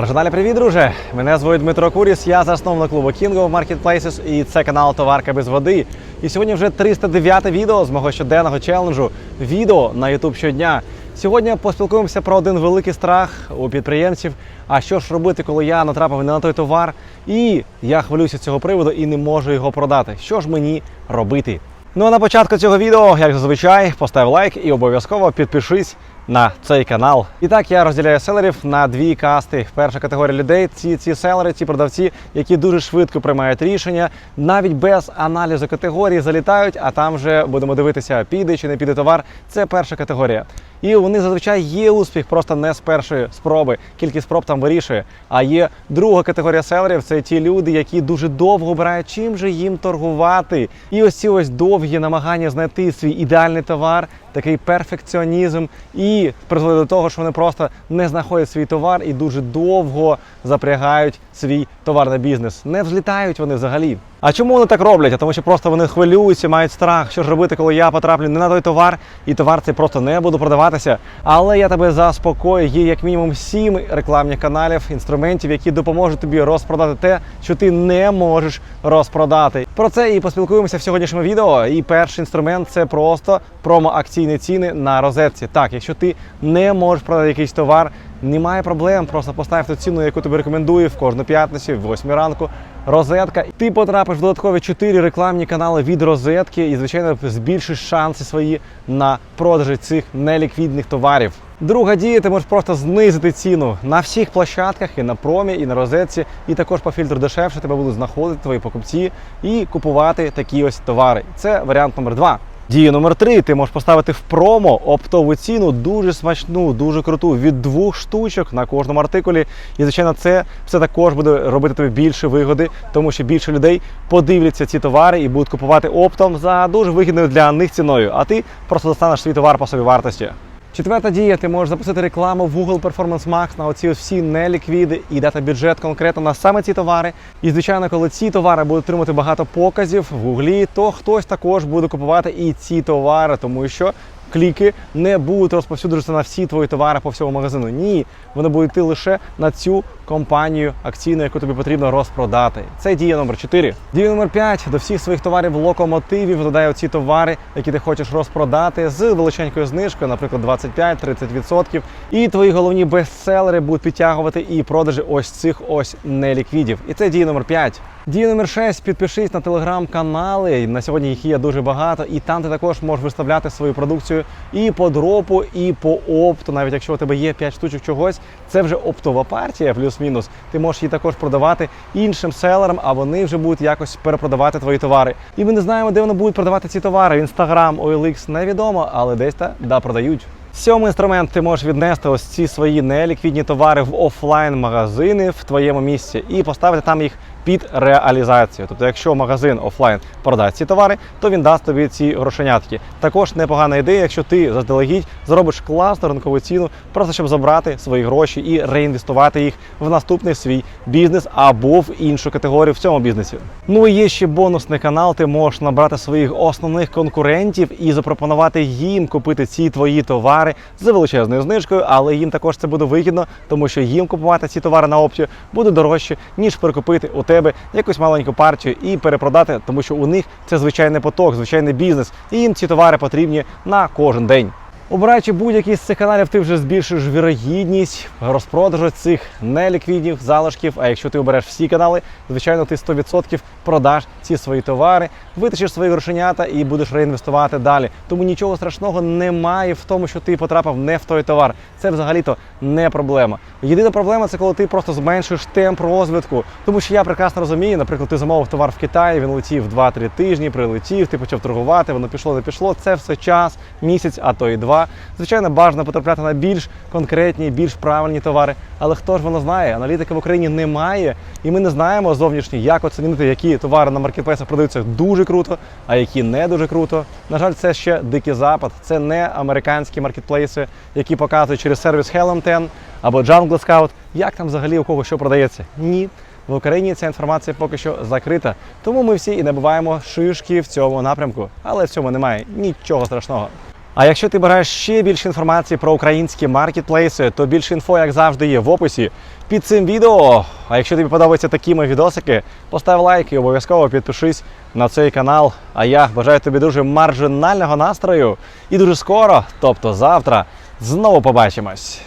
Маржиналі, привіт, друже! Мене звуть Дмитро Куріс, я засновник клубу King of Marketplaces і це канал Товарка без води. І сьогодні вже 309 відео з мого щоденного челенджу. Відео на YouTube щодня. Сьогодні поспілкуємося про один великий страх у підприємців. А що ж робити, коли я натрапив не на той товар, і я хвилююся цього приводу і не можу його продати. Що ж мені робити? Ну а на початку цього відео, як зазвичай, постав лайк і обов'язково підпишись на цей канал. І так я розділяю селерів на дві касти. Перша категорія людей ці, ці селери, ці продавці, які дуже швидко приймають рішення, навіть без аналізу категорії залітають, а там вже будемо дивитися, піде чи не піде товар. Це перша категорія. І вони зазвичай є успіх, просто не з першої спроби. Кількість спроб там вирішує. А є друга категорія селерів це ті люди, які дуже довго обирають, чим же їм торгувати. І ось ці ось довгі намагання знайти свій ідеальний товар, такий перфекціонізм, і призвели до того, що вони просто не знаходять свій товар і дуже довго запрягають свій товар на бізнес. Не взлітають вони взагалі. А чому вони так роблять? А тому що просто вони хвилюються, мають страх, що ж робити, коли я потраплю не на той товар, і товар цей просто не буде продаватися. Але я тебе заспокою, є як мінімум сім рекламних каналів, інструментів, які допоможуть тобі розпродати те, що ти не можеш розпродати. Про це і поспілкуємося в сьогоднішньому відео. І перший інструмент це просто промо-акційні ціни на розетці. Так, якщо ти не можеш продати якийсь товар, немає проблем. Просто постав ту ціну, яку тобі рекомендую в кожну п'ятницю, в 8 ранку. Розетка. Ти потрапиш в додаткові 4 рекламні канали від розетки і, звичайно, збільшиш шанси свої на продажі цих неліквідних товарів. Друга дія, ти можеш просто знизити ціну на всіх площадках, і на промі, і на розетці, і також по фільтру дешевше тебе будуть знаходити твої покупці і купувати такі ось товари. Це варіант номер два. Дія номер три. Ти можеш поставити в промо оптову ціну дуже смачну, дуже круту від двох штучок на кожному артикулі. І звичайно, це все також буде робити тобі більше вигоди, тому що більше людей подивляться ці товари і будуть купувати оптом за дуже вигідною для них ціною. А ти просто достанеш свій товар по собі вартості. Четверта дія, ти можеш запустити рекламу в Google Performance Max на оці ось всі неліквіди і дати бюджет конкретно на саме ці товари. І звичайно, коли ці товари будуть отримати багато показів в Гуглі, то хтось також буде купувати і ці товари, тому що кліки не будуть розповсюджуватися на всі твої товари по всьому магазину. Ні, вони будуть йти лише на цю компанію акційну, яку тобі потрібно розпродати. Це дія номер 4. Дія номер 5. До всіх своїх товарів локомотивів додай оці товари, які ти хочеш розпродати з величенькою знижкою, наприклад, 25-30%. І твої головні бестселери будуть підтягувати і продажі ось цих ось неліквідів. І це дія номер 5. Дія номер 6. Підпишись на телеграм-канали. На сьогодні їх є дуже багато, і там ти також можеш виставляти свою продукцію і по дропу, і по опту. Навіть якщо у тебе є 5 штучок чогось, це вже оптова партія, плюс-мінус. Ти можеш її також продавати іншим селерам, а вони вже будуть якось перепродавати твої товари. І ми не знаємо, де вони будуть продавати ці товари. Instagram, OLX невідомо, але десь та да продають. Сьомий інструмент ти можеш віднести ось ці свої неліквідні товари в офлайн-магазини в твоєму місці і поставити там їх під реалізацію. Тобто, якщо магазин офлайн продасть ці товари, то він дасть тобі ці грошенятки. Також непогана ідея, якщо ти заздалегідь зробиш класну ринкову ціну, просто щоб забрати свої гроші і реінвестувати їх в наступний свій бізнес або в іншу категорію в цьому бізнесі. Ну і є ще бонусний канал. Ти можеш набрати своїх основних конкурентів і запропонувати їм купити ці твої товари з величезною знижкою, але їм також це буде вигідно, тому що їм купувати ці товари на опцію буде дорожче, ніж перекупити у тебе якусь маленьку партію і перепродати, тому що у них це звичайний поток, звичайний бізнес, і їм ці товари потрібні на кожен день. Обираючи будь-який з цих каналів, ти вже збільшиш вірогідність розпродажу цих неліквідних залишків. А якщо ти обереш всі канали, звичайно, ти 100% продаш ці свої товари, витащиш свої грошенята і будеш реінвестувати далі. Тому нічого страшного немає в тому, що ти потрапив не в той товар. Це взагалі-то не проблема. Єдина проблема це коли ти просто зменшуєш темп розвитку. Тому що я прекрасно розумію, наприклад, ти замовив товар в Китаї, він летів 2-3 тижні, прилетів, ти почав торгувати, воно пішло, не пішло. Це все час, місяць, а то і два. Звичайно, бажано потрапляти на більш конкретні, більш правильні товари. Але хто ж воно знає? Аналітики в Україні немає, і ми не знаємо зовнішні, як оцінити, які товари на маркетплейсах продаються дуже круто, а які не дуже круто. На жаль, це ще дикий запад, це не американські маркетплейси, які показують через сервіс Helm 10 або Jungle Scout, як там взагалі у кого що продається. Ні. В Україні ця інформація поки що закрита, тому ми всі і набуваємо шишки в цьому напрямку, але в цьому немає нічого страшного. А якщо ти бажаєш ще більше інформації про українські маркетплейси, то більше інфо, як завжди, є в описі під цим відео. А якщо тобі подобаються такі мої відосики, постав лайк і обов'язково підпишись на цей канал. А я бажаю тобі дуже маржинального настрою і дуже скоро, тобто завтра, знову побачимось.